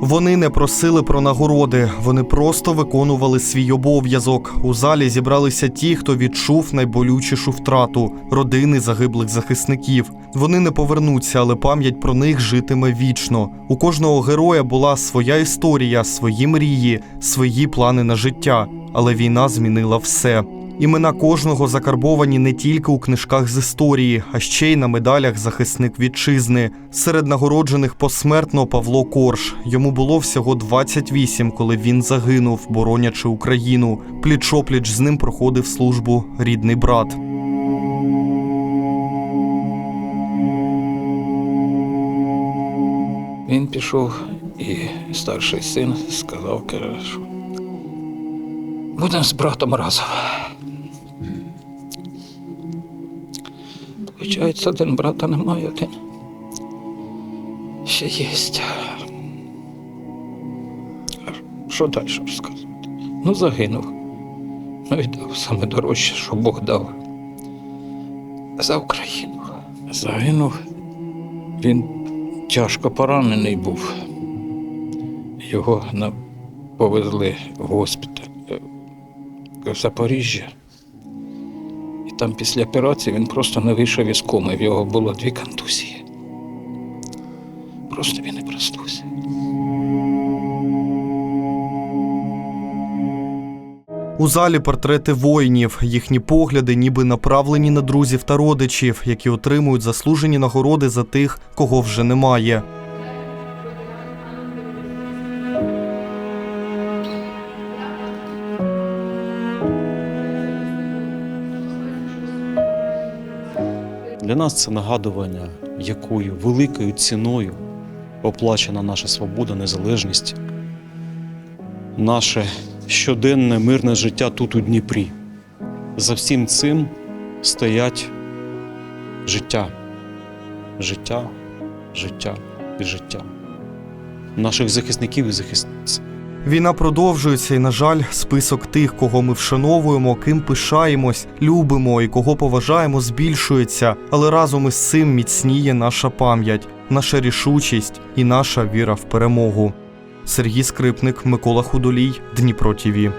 Вони не просили про нагороди, вони просто виконували свій обов'язок. У залі зібралися ті, хто відчув найболючішу втрату родини загиблих захисників. Вони не повернуться, але пам'ять про них житиме вічно. У кожного героя була своя історія, свої мрії, свої плани на життя. Але війна змінила все. Імена кожного закарбовані не тільки у книжках з історії, а ще й на медалях захисник вітчизни. Серед нагороджених посмертно Павло Корж. Йому було всього 28, коли він загинув, боронячи Україну. Пліч-опліч з ним проходив службу рідний брат. Він пішов, і старший син сказав, що будемо з братом разом. Получається, один брата немає, один ще є. Що далі розказувати? Ну, загинув. Ну і дав саме дорожче, що Бог дав. За Україну. Загинув. Він тяжко поранений був. Його повезли в госпіталь е, в Запоріжжя. Там після операції він просто не вийшов із коми. В його було дві контузії. Просто він не проснувся. У залі портрети воїнів. Їхні погляди ніби направлені на друзів та родичів, які отримують заслужені нагороди за тих, кого вже немає. Для нас це нагадування, якою великою ціною оплачена наша свобода, незалежність, наше щоденне мирне життя тут у Дніпрі. За всім цим стоять життя, життя, життя і життя наших захисників і захисниць. Війна продовжується, і, на жаль, список тих, кого ми вшановуємо, ким пишаємось, любимо і кого поважаємо, збільшується. Але разом із цим міцніє наша пам'ять, наша рішучість і наша віра в перемогу. Сергій Скрипник, Микола Худолій, Дніпро ТІВІ.